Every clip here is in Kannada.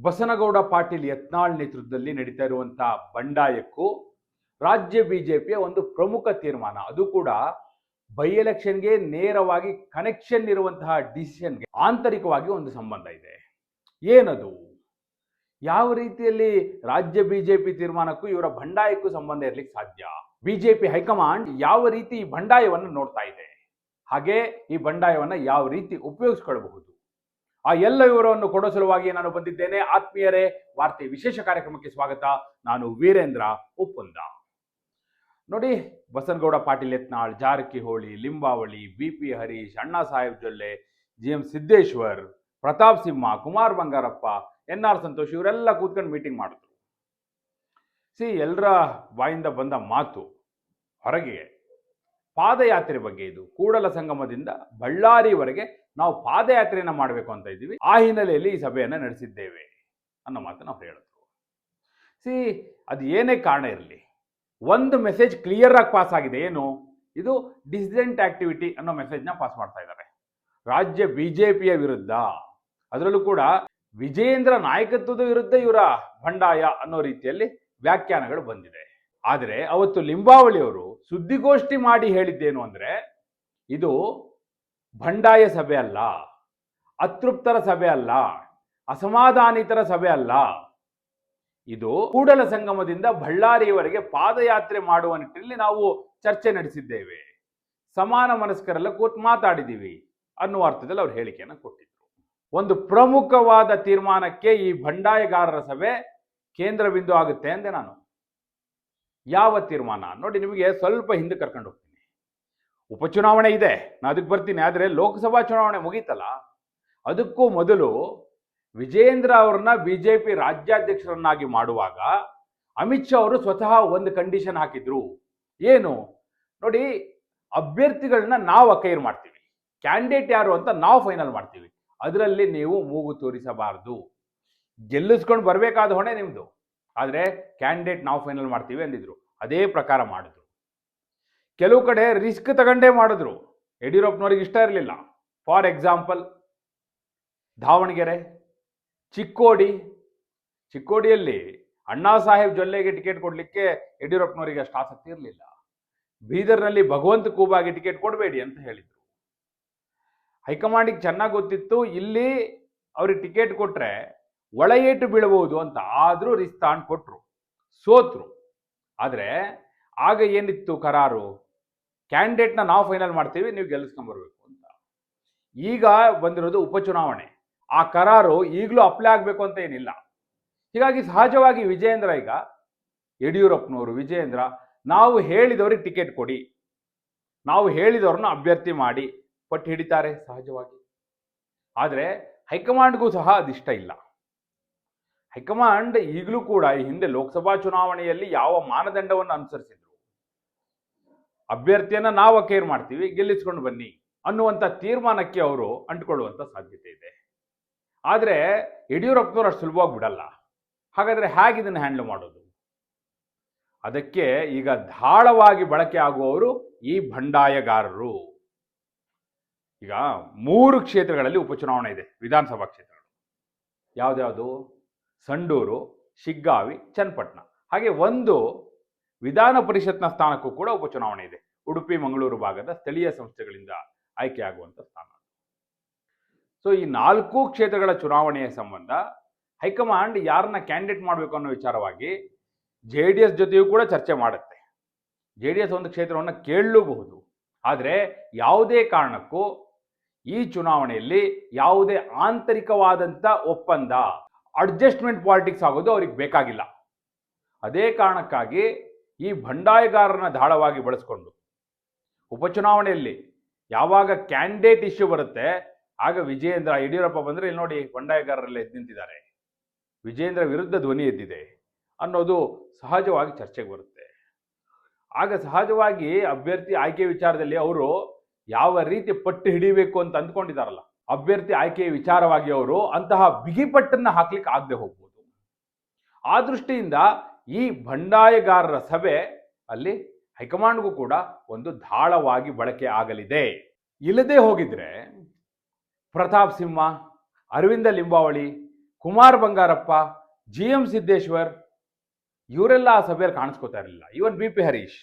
ಬಸನಗೌಡ ಪಾಟೀಲ್ ಯತ್ನಾಳ್ ನೇತೃತ್ವದಲ್ಲಿ ನಡೀತಾ ಇರುವಂತಹ ಬಂಡಾಯಕ್ಕೂ ರಾಜ್ಯ ಬಿಜೆಪಿಯ ಒಂದು ಪ್ರಮುಖ ತೀರ್ಮಾನ. ಅದು ಕೂಡ ಬೈ ಎಲೆಕ್ಷನ್ಗೆ ನೇರವಾಗಿ ಕನೆಕ್ಷನ್ ಇರುವಂತಹ ಡಿಸಿಷನ್ಗೆ ಆಂತರಿಕವಾಗಿ ಒಂದು ಸಂಬಂಧ ಇದೆ. ಏನದು? ಯಾವ ರೀತಿಯಲ್ಲಿ ರಾಜ್ಯ ಬಿಜೆಪಿ ತೀರ್ಮಾನಕ್ಕೂ ಇವರ ಬಂಡಾಯಕ್ಕೂ ಸಂಬಂಧ ಇರಲಿಕ್ಕೆ ಸಾಧ್ಯ? ಬಿಜೆಪಿ ಹೈಕಮಾಂಡ್ ಯಾವ ರೀತಿ ಈ ಬಂಡಾಯವನ್ನು ನೋಡ್ತಾ ಇದೆ? ಹಾಗೆ ಈ ಬಂಡಾಯವನ್ನು ಯಾವ ರೀತಿ ಉಪಯೋಗಿಸ್ಕೊಳ್ಬಹುದು? ಆ ಎಲ್ಲ ವಿವರವನ್ನು ಕೊಡೋ ಸಲುವಾಗಿ ನಾನು ಬಂದಿದ್ದೇನೆ. ಆತ್ಮೀಯರೇ, ವಾರ್ತೆ ವಿಶೇಷ ಕಾರ್ಯಕ್ರಮಕ್ಕೆ ಸ್ವಾಗತ. ನಾನು ವೀರೇಂದ್ರ ಉಪ್ಪುಂದ. ನೋಡಿ, Basanagouda Patil Yatnal, Jarkiholi, Limbavali B P Harish, Annasaheb Jolle G M Siddeshwar, Pratap Simha, Kumar Bangarappa, N R Santosh ಇವರೆಲ್ಲ ಕೂತ್ಕೊಂಡು ಮೀಟಿಂಗ್ ಮಾಡಿದ್ರು. ಸಿ ಎಲ್ಲರ ಬಾಯಿಂದ ಬಂದ ಮಾತು ಹೊರಗೆ. ಪಾದಯಾತ್ರೆ ಬಗ್ಗೆ ಇದು. ಕೂಡಲ ಸಂಗಮದಿಂದ ಬಳ್ಳಾರಿವರೆಗೆ ನಾವು ಪಾದಯಾತ್ರೆಯನ್ನ ಮಾಡಬೇಕು ಅಂತ ಇದ್ದೀವಿ. ಆ ಹಿನ್ನೆಲೆಯಲ್ಲಿ ಈ ಸಭೆಯನ್ನ ನಡೆಸಿದ್ದೇವೆ ಅನ್ನೋ ಮಾತು ನಾವು ಹೇಳಿದ್ರು. ಸಿ, ಅದು ಏನೇ ಕಾರಣ ಇರಲಿ, ಒಂದು ಮೆಸೇಜ್ ಕ್ಲಿಯರ್ ಆಗಿ ಪಾಸ್ ಆಗಿದೆ ಏನು? ಇದು ಡಿಸಿಡೆಂಟ್ ಆಕ್ಟಿವಿಟಿ ಅನ್ನೋ ಮೆಸೇಜ್ನ ಪಾಸ್ ಮಾಡ್ತಾ ಇದ್ದಾರೆ. ರಾಜ್ಯ ಬಿಜೆಪಿಯ ವಿರುದ್ಧ. ಅದರಲ್ಲೂ ಕೂಡ ವಿಜಯೇಂದ್ರ ನಾಯಕತ್ವದ ವಿರುದ್ಧ ಇವರ ಬಂಡಾಯ ಅನ್ನೋ ರೀತಿಯಲ್ಲಿ ವ್ಯಾಖ್ಯಾನಗಳು ಬಂದಿದೆ. ಆದರೆ ಅವತ್ತು ಲಿಂಬಾವಳಿಯವರು ಸುದ್ದಿಗೋಷ್ಠಿ ಮಾಡಿ ಹೇಳಿದ್ದೇನು ಅಂದರೆ, ಇದು ಬಂಡಾಯ ಸಭೆ ಅಲ್ಲ, ಅತೃಪ್ತರ ಸಭೆ ಅಲ್ಲ, ಅಸಮಾಧಾನಿತರ ಸಭೆ ಅಲ್ಲ. ಇದು ಕೂಡಲ ಸಂಗಮದಿಂದ ಬಳ್ಳಾರಿಯವರೆಗೆ ಪಾದಯಾತ್ರೆ ಮಾಡುವ ನಿಟ್ಟಿನಲ್ಲಿ ನಾವು ಚರ್ಚೆ ನಡೆಸಿದ್ದೇವೆ. ಸಮಾನ ಮನಸ್ಕರೆಲ್ಲ ಕೂತು ಮಾತಾಡಿದ್ದೀವಿ ಅನ್ನುವ ಅರ್ಥದಲ್ಲಿ ಅವರು ಹೇಳಿಕೆಯನ್ನು ಕೊಟ್ಟಿದ್ರು. ಒಂದು ಪ್ರಮುಖವಾದ ತೀರ್ಮಾನಕ್ಕೆ ಈ ಬಂಡಾಯಗಾರರ ಸಭೆ ಕೇಂದ್ರ ಬಿಂದು ಆಗುತ್ತೆ ಅಂದೆ ನಾನು. ಯಾವ ತೀರ್ಮಾನ? ನೋಡಿ ನಿಮಗೆ ಸ್ವಲ್ಪ ಹಿಂದೆ ಕರ್ಕೊಂಡು ಹೋಗ್ತೀನಿ. ಉಪಚುನಾವಣೆ ಇದೆ. ನಾನು ಅದಕ್ಕೆ ಬರ್ತೀನಿ. ಆದರೆ ಲೋಕಸಭಾ ಚುನಾವಣೆ ಮುಗೀತಲ್ಲ. ಅದಕ್ಕೂ ಮೊದಲು ವಿಜೇಂದ್ರ ಜೆ ಪಿ ರಾಜ್ಯಾಧ್ಯಕ್ಷರನ್ನಾಗಿ ಮಾಡುವಾಗ ಅಮಿತ್ ಶಾ ಅವರು ಸ್ವತಃ ಒಂದು ಕಂಡೀಷನ್ ಹಾಕಿದ್ರು. ಏನು? ನೋಡಿ, ಅಭ್ಯರ್ಥಿಗಳನ್ನ ನಾವು ಅಕೈರ್ ಮಾಡ್ತೀವಿ. ಕ್ಯಾಂಡಿಡೇಟ್ ಯಾರು ಅಂತ ನಾವು ಫೈನಲ್ ಮಾಡ್ತೀವಿ. ಅದರಲ್ಲಿ ನೀವು ಮೂಗು ತೋರಿಸಬಾರದು. ಗೆಲ್ಲಿಸ್ಕೊಂಡು ಬರಬೇಕಾದ ಹೊಣೆ ನಿಮ್ಮದು ಆದರೆ ಕ್ಯಾಂಡಿಡೇಟ್ ನಾವು ಫೈನಲ್ ಮಾಡ್ತೀವಿ ಅಂದಿದ್ರು. ಅದೇ ಪ್ರಕಾರ ಮಾಡಿದ್ರು. ಕೆಲವು ಕಡೆ ರಿಸ್ಕ್ ತಗೊಂಡೇ ಮಾಡಿದ್ರು. ಯಡಿಯೂರಪ್ಪನವ್ರಿಗೆ ಇಷ್ಟ ಇರಲಿಲ್ಲ. For example, Davanagere, Chikkodi. ಚಿಕ್ಕೋಡಿಯಲ್ಲಿ ಅಣ್ಣಾ ಸಾಹೇಬ್ ಜೊಲ್ಲೆಗೆ ಟಿಕೆಟ್ ಕೊಡಲಿಕ್ಕೆ ಯಡಿಯೂರಪ್ಪನವರಿಗೆ ಅಷ್ಟು ಆಸಕ್ತಿ ಇರಲಿಲ್ಲ. ಬೀದರ್ನಲ್ಲಿ ಭಗವಂತ ಕೂಬಾಗಿ ಟಿಕೆಟ್ ಕೊಡಬೇಡಿ ಅಂತ ಹೇಳಿದ್ರು. ಹೈಕಮಾಂಡಿಗೆ ಚೆನ್ನಾಗಿ ಗೊತ್ತಿತ್ತು, ಇಲ್ಲಿ ಅವ್ರಿಗೆ ಟಿಕೆಟ್ ಕೊಟ್ಟರೆ ಒಳ ಏಟು ಬೀಳಬಹುದು ಅಂತ ಆದರೂ ರಿಸ್ತಾನ್ ಕೊಟ್ಟರು ಸೋತರು. ಆದರೆ, ಆಗ ಏನಿತ್ತು ಕರಾರು? ಕ್ಯಾಂಡಿಡೇಟ್ನ ನಾವು ಫೈನಲ್ ಮಾಡ್ತೀವಿ, ನೀವು ಗೆಲ್ಲಿಸ್ಕೊಂಬರ್ಬೇಕು ಅಂತ. ಈಗ ಬಂದಿರೋದು ಉಪಚುನಾವಣೆ. ಆ ಕರಾರು ಈಗಲೂ ಅಪ್ಲೈ ಆಗಬೇಕು ಅಂತ ಏನಿಲ್ಲ. ಹೀಗಾಗಿ ಸಹಜವಾಗಿ ವಿಜಯೇಂದ್ರ ಈಗ, ಯಡಿಯೂರಪ್ಪನವರು, ವಿಜಯೇಂದ್ರ, ನಾವು ಹೇಳಿದವ್ರಿಗೆ ಟಿಕೆಟ್ ಕೊಡಿ. ನಾವು ಹೇಳಿದವ್ರನ್ನ ಅಭ್ಯರ್ಥಿ ಮಾಡಿ, ಪಟ್ಟು ಹಿಡಿತಾರೆ ಸಹಜವಾಗಿ. ಆದರೆ ಹೈಕಮಾಂಡ್ಗೂ ಸಹ ಅದಿಷ್ಟ ಇಲ್ಲ. ಹೈಕಮಾಂಡ್ ಈಗಲೂ ಕೂಡ ಈ ಹಿಂದೆ ಲೋಕಸಭಾ ಚುನಾವಣೆಯಲ್ಲಿ ಯಾವ ಮಾನದಂಡವನ್ನು ಅನುಸರಿಸಿದ್ರು. ಅಭ್ಯರ್ಥಿಯನ್ನ ನಾವು ಕೇರ್ ಮಾಡ್ತೀವಿ, ಗೆಲ್ಲಿಸ್ಕೊಂಡು ಬನ್ನಿ ಅನ್ನುವಂಥ ತೀರ್ಮಾನಕ್ಕೆ ಅವರು ಅಂಟ್ಕೊಳ್ಳುವಂಥ ಸಾಧ್ಯತೆ ಇದೆ. ಆದರೆ ಯಡಿಯೂರಪ್ಪನವ್ರು ಅಷ್ಟು ಸುಲಭವಾಗಿ ಬಿಡಲ್ಲ. ಹಾಗಾದ್ರೆ ಹೇಗೆ ಇದನ್ನು ಹ್ಯಾಂಡಲ್ ಮಾಡೋದು? ಅದಕ್ಕೆ ಈಗ ಧಾಳವಾಗಿ ಬಳಕೆ ಆಗುವವರು ಈ ಬಂಡಾಯಗಾರರು ಈಗ ಮೂರು ಕ್ಷೇತ್ರಗಳಲ್ಲಿ ಉಪಚುನಾವಣೆ ಇದೆ, ವಿಧಾನಸಭಾ ಕ್ಷೇತ್ರಗಳು. ಯಾವುದ್ಯಾವುದು? ಸಂಡೂರು, ಶಿಗ್ಗಾವಿ, ಚನ್ನಪಟ್ಟಣ. ಹಾಗೆ ಒಂದು ವಿಧಾನ ಪರಿಷತ್ನ ಸ್ಥಾನಕ್ಕೂ ಕೂಡ ಉಪಚುನಾವಣೆ ಇದೆ. ಉಡುಪಿ, ಮಂಗಳೂರು ಭಾಗದ ಸ್ಥಳೀಯ ಸಂಸ್ಥೆಗಳಿಂದ ಆಯ್ಕೆಯಾಗುವಂಥ ಸ್ಥಾನ. ಸೊ ಈ ನಾಲ್ಕು ಕ್ಷೇತ್ರಗಳ ಚುನಾವಣೆಯ ಸಂಬಂಧ ಹೈಕಮಾಂಡ್ ಯಾರನ್ನ ಕ್ಯಾಂಡಿಡೇಟ್ ಮಾಡಬೇಕು ಅನ್ನೋ ವಿಚಾರವಾಗಿ ಜೆ ಡಿ ಎಸ್ ಜೊತೆಯೂ ಕೂಡ ಚರ್ಚೆ ಮಾಡುತ್ತೆ. ಜೆ ಡಿ ಎಸ್ ಒಂದು ಕ್ಷೇತ್ರವನ್ನು ಕೇಳಲೂಬಹುದು. ಆದರೆ ಯಾವುದೇ ಕಾರಣಕ್ಕೂ ಈ ಚುನಾವಣೆಯಲ್ಲಿ ಯಾವುದೇ ಆಂತರಿಕವಾದಂಥ ಒಪ್ಪಂದ, ಅಡ್ಜಸ್ಟ್ಮೆಂಟ್ ಪಾಲಿಟಿಕ್ಸ್ ಆಗೋದು ಅವ್ರಿಗೆ ಬೇಕಾಗಿಲ್ಲ. ಅದೇ ಕಾರಣಕ್ಕಾಗಿ ಈ ಬಂಡಾಯಗಾರನ ದಾಳವಾಗಿ ಬಳಸ್ಕೊಂಡು ಉಪಚುನಾವಣೆಯಲ್ಲಿ ಯಾವಾಗ ಕ್ಯಾಂಡಿಡೇಟ್ ಇಶ್ಯೂ ಬರುತ್ತೆ, ಆಗ ವಿಜಯೇಂದ್ರ ಯಡಿಯೂರಪ್ಪ ಬಂದರೆ ಇಲ್ಲಿ ನೋಡಿ ಬಂಡಾಯಗಾರರಲ್ಲೇ ಎದ್ದು ನಿಂತಿದ್ದಾರೆ. ವಿಜಯೇಂದ್ರ ವಿರುದ್ಧ ಧ್ವನಿ ಎದ್ದಿದೆ ಅನ್ನೋದು ಸಹಜವಾಗಿ ಚರ್ಚೆಗೆ ಬರುತ್ತೆ. ಆಗ ಸಹಜವಾಗಿ ಅಭ್ಯರ್ಥಿ ಆಯ್ಕೆ ವಿಚಾರದಲ್ಲಿ ಅವರು ಯಾವ ರೀತಿ ಪಟ್ಟು ಹಿಡಿಬೇಕು ಅಂತ ಅಂದ್ಕೊಂಡಿದ್ದಾರಲ್ಲ, ಅಭ್ಯರ್ಥಿ ಆಯ್ಕೆಯ ವಿಚಾರವಾಗಿ ಅವರು ಅಂತಹ ಬಿಗಿಪಟ್ಟನ್ನ ಹಾಕ್ಲಿಕ್ಕೆ ಆಗದೆ ಹೋಗ್ಬೋದು. ಆ ದೃಷ್ಟಿಯಿಂದ ಈ ಬಂಡಾಯಗಾರರ ಸಭೆ ಅಲ್ಲಿ ಹೈಕಮಾಂಡ್ಗೂ ಕೂಡ ಒಂದು ದಾಳವಾಗಿ ಬಳಕೆ ಆಗಲಿದೆ. ಇಲ್ಲದೆ ಹೋಗಿದ್ರೆ ಪ್ರತಾಪ್ ಸಿಂಹ, ಅರವಿಂದ ಲಿಂಬಾವಳಿ, ಕುಮಾರ್ ಬಂಗಾರಪ್ಪ ಜಿ ಎಂ ಸಿದ್ದೇಶ್ವರ್ ಇವರೆಲ್ಲ ಆ ಸಭೆಯಲ್ಲಿ ಕಾಣಿಸ್ಕೋತಾ ಇರಲಿಲ್ಲ. ಇವನ್ ಬಿ ಪಿ ಹರೀಶ್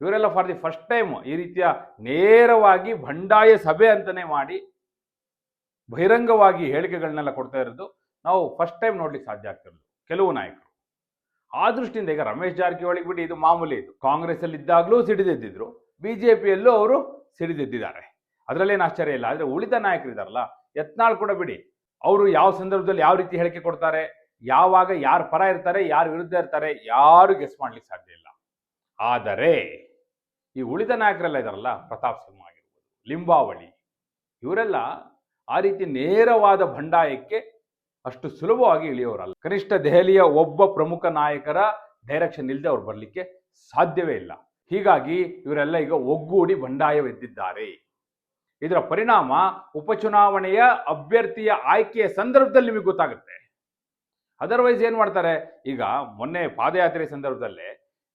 ಇವರೆಲ್ಲ ಫಾರ್ ದಿ ಫಸ್ಟ್ ಟೈಮ್ ಈ ರೀತಿಯ ನೇರವಾಗಿ ಬಂಡಾಯ ಸಭೆ ಅಂತಾನೆ ಮಾಡಿ ಬಹಿರಂಗವಾಗಿ ಹೇಳಿಕೆಗಳನ್ನೆಲ್ಲ ಕೊಡ್ತಾ ಇರೋದು ನಾವು ಫಸ್ಟ್ ಟೈಮ್ ನೋಡ್ಲಿಕ್ಕೆ ಸಾಧ್ಯ ಆಗ್ತಿರೋದು. ಕೆಲವು ನಾಯಕರು. ಆ ದೃಷ್ಟಿಯಿಂದ ಈಗ ರಮೇಶ್ ಜಾರಕಿಹೊಳಿ ಬಿಡಿ, ಇದು ಮಾಮೂಲಿ ಇದು. ಕಾಂಗ್ರೆಸ್ ಅಲ್ಲಿ ಇದ್ದಾಗಲೂ ಸಿಡಿದೆದ್ದಿದ್ರು, ಬಿಜೆಪಿಯಲ್ಲೂ ಅವರು ಸಿಡಿದೆದ್ದಿದ್ದಾರೆ. ಅದರಲ್ಲೇನು ಆಶ್ಚರ್ಯ ಇಲ್ಲ. ಆದರೆ ಉಳಿದ ನಾಯಕರಿದಾರಲ್ಲ, ಯತ್ನಾಳ್ ಕೂಡ ಬಿಡಿ. ಅವರು ಯಾವ ಸಂದರ್ಭದಲ್ಲಿ ಯಾವ ರೀತಿ ಹೇಳಿಕೆ ಕೊಡ್ತಾರೆ, ಯಾವಾಗ ಯಾರು ಪರ ಇರ್ತಾರೆ, ಯಾರು ವಿರುದ್ಧ ಇರ್ತಾರೆ, ಯಾರು ಗೆಸ್ ಮಾಡ್ಲಿಕ್ಕೆ ಸಾಧ್ಯ ಇಲ್ಲ. ಆದರೆ, ಈ ಉಳಿದ ನಾಯಕರೆಲ್ಲ ಇದಾರಲ್ಲ, ಪ್ರತಾಪ್ ಸಿಂಹ ಆಗಿರ್ಬೋದು, ಲಿಂಬಾವಳಿ, ಇವರೆಲ್ಲ ಆ ರೀತಿ ನೇರವಾದ ಬಂಡಾಯಕ್ಕೆ ಅಷ್ಟು ಸುಲಭವಾಗಿ ಇಳಿಯೋರಲ್ಲ. ಕನಿಷ್ಠ ದೆಹಲಿಯ ಒಬ್ಬ ಪ್ರಮುಖ ನಾಯಕರ ಡೈರೆಕ್ಷನ್ ಇಲ್ಲದೆ ಅವ್ರು ಬರಲಿಕ್ಕೆ ಸಾಧ್ಯವೇ ಇಲ್ಲ. ಹೀಗಾಗಿ ಇವರೆಲ್ಲ ಈಗ ಒಗ್ಗೂಡಿ ಬಂಡಾಯವೆದ್ದಿದ್ದಾರೆ. ಇದರ ಪರಿಣಾಮ ಉಪಚುನಾವಣೆಯ ಅಭ್ಯರ್ಥಿಯ ಆಯ್ಕೆಯ ಸಂದರ್ಭದಲ್ಲಿ ನಿಮಗೆ ಗೊತ್ತಾಗುತ್ತೆ. ಅದರ್ವೈಸ್ ಏನ್ ಮಾಡ್ತಾರೆ? ಈಗ ಮೊನ್ನೆ ಪಾದಯಾತ್ರೆ ಸಂದರ್ಭದಲ್ಲೇ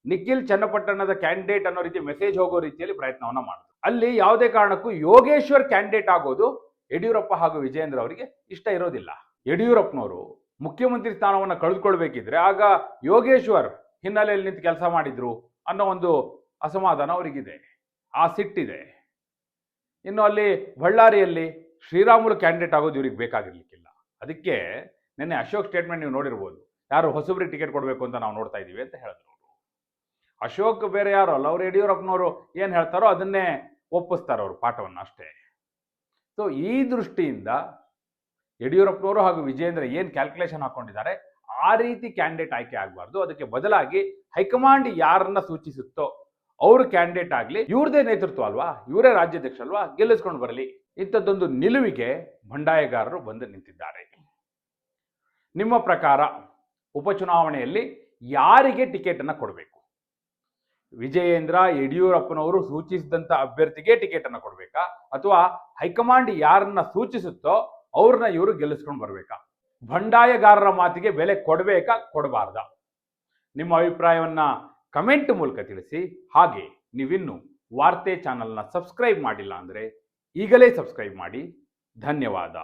ನಿಖಿಲ್ ಚನ್ನಪಟ್ಟಣದ ಕ್ಯಾಂಡಿಡೇಟ್ ಅನ್ನೋ ರೀತಿ ಮೆಸೇಜ್ ಹೋಗೋ ರೀತಿಯಲ್ಲಿ ಪ್ರಯತ್ನವನ್ನ ಮಾಡಿದ್ರು. ಅಲ್ಲಿ ಯಾವುದೇ ಕಾರಣಕ್ಕೂ ಯೋಗೇಶ್ವರ್ ಕ್ಯಾಂಡಿಡೇಟ್ ಆಗೋದು ಯಡಿಯೂರಪ್ಪ ಹಾಗೂ ವಿಜಯೇಂದ್ರ ಅವರಿಗೆ ಇಷ್ಟ ಇರೋದಿಲ್ಲ. ಯಡಿಯೂರಪ್ಪನವರು ಮುಖ್ಯಮಂತ್ರಿ ಸ್ಥಾನವನ್ನು ಕಳೆದುಕೊಳ್ಬೇಕಿದ್ರೆ ಆಗ ಯೋಗೇಶ್ವರ್ ಹಿನ್ನೆಲೆಯಲ್ಲಿ ನಿಂತು ಕೆಲಸ ಮಾಡಿದ್ರು ಅನ್ನೋ ಒಂದು ಅಸಮಾಧಾನ ಅವರಿಗಿದೆ. ಆ ಸಿಟ್ಟಿದೆ. ಇನ್ನು ಅಲ್ಲಿ ಬಳ್ಳಾರಿಯಲ್ಲಿ ಶ್ರೀರಾಮುಲು ಕ್ಯಾಂಡಿಡೇಟ್ ಆಗೋದು ಇವ್ರಿಗೆ ಬೇಕಾಗಿರ್ಲಿಕ್ಕಿಲ್ಲ. ಅದಕ್ಕೆ ನಿನ್ನೆ ಅಶೋಕ್ ಸ್ಟೇಟ್ಮೆಂಟ್ ನೀವು ನೋಡಿರ್ಬೋದು. ಯಾರು ಹೊಸಬ್ರಿಗೆ ಟಿಕೆಟ್ ಕೊಡಬೇಕು ಅಂತ ನಾವು ನೋಡ್ತಾ ಇದ್ದೀವಿ ಅಂತ ಹೇಳಿದ್ರು ಅಶೋಕ್ ಬೇರೆ ಯಾರು ಅಲ್ಲ, ಅವ್ರು ಯಡಿಯೂರಪ್ಪನವರು ಏನು ಹೇಳ್ತಾರೋ ಅದನ್ನೇ ಒಪ್ಪಿಸ್ತಾರೆ ಅವರು ಪಾಠವನ್ನು ಅಷ್ಟೇ. ಸೊ ಈ ದೃಷ್ಟಿಯಿಂದ ಯಡಿಯೂರಪ್ಪನವರು ಹಾಗೂ ವಿಜೇಂದ್ರ ಏನು ಕ್ಯಾಲ್ಕುಲೇಷನ್ ಹಾಕೊಂಡಿದ್ದಾರೆ, ಆ ರೀತಿ ಕ್ಯಾಂಡಿಡೇಟ್ ಆಯ್ಕೆ ಆಗಬಾರ್ದು. ಅದಕ್ಕೆ ಬದಲಾಗಿ ಹೈಕಮಾಂಡ್ ಯಾರನ್ನ ಸೂಚಿಸುತ್ತೋ ಅವರು ಕ್ಯಾಂಡಿಡೇಟ್ ಆಗಲಿ, ಇವ್ರದೇ ನೇತೃತ್ವ ಅಲ್ವಾ? ಇವರೇ ರಾಜ್ಯಾಧ್ಯಕ್ಷ ಅಲ್ವಾ? ಗೆಲ್ಲಿಸ್ಕೊಂಡು ಬರಲಿ. ಇಂಥದ್ದೊಂದು ನಿಲುವಿಗೆ ಬಂಡಾಯಗಾರರು ಬಂದು ನಿಂತಿದ್ದಾರೆ. ನಿಮ್ಮ ಪ್ರಕಾರ ಉಪಚುನಾವಣೆಯಲ್ಲಿ ಯಾರಿಗೆ ಟಿಕೆಟ್ ಅನ್ನ ಕೊಡಬೇಕು? ವಿಜಯೇಂದ್ರ, ಯಡಿಯೂರಪ್ಪನವರು ಸೂಚಿಸಿದಂತ ಅಭ್ಯರ್ಥಿಗೆ ಟಿಕೆಟ್ ಅನ್ನ ಕೊಡಬೇಕಾ? ಅಥವಾ ಹೈಕಮಾಂಡ್ ಯಾರನ್ನ ಸೂಚಿಸುತ್ತೋ ಅವ್ರನ್ನ ಇವರು ಗೆಲ್ಲಿಸ್ಕೊಂಡು ಬರ್ಬೇಕಾ? ಬಂಡಾಯಗಾರರ ಮಾತಿಗೆ ಬೆಲೆ ಕೊಡಬೇಕಾ? ಕೊಡಬಾರ್ದ? ನಿಮ್ಮ ಅಭಿಪ್ರಾಯವನ್ನ ಕಮೆಂಟ್ ಮೂಲಕ ತಿಳಿಸಿ. ಹಾಗೆ ನೀವಿನ್ನು ವಾರ್ತೆ ಚಾನಲ್ನ ಸಬ್ಸ್ಕ್ರೈಬ್ ಮಾಡಿಲ್ಲ ಅಂದರೆ ಈಗಲೇ ಸಬ್ಸ್ಕ್ರೈಬ್ ಮಾಡಿ. ಧನ್ಯವಾದ.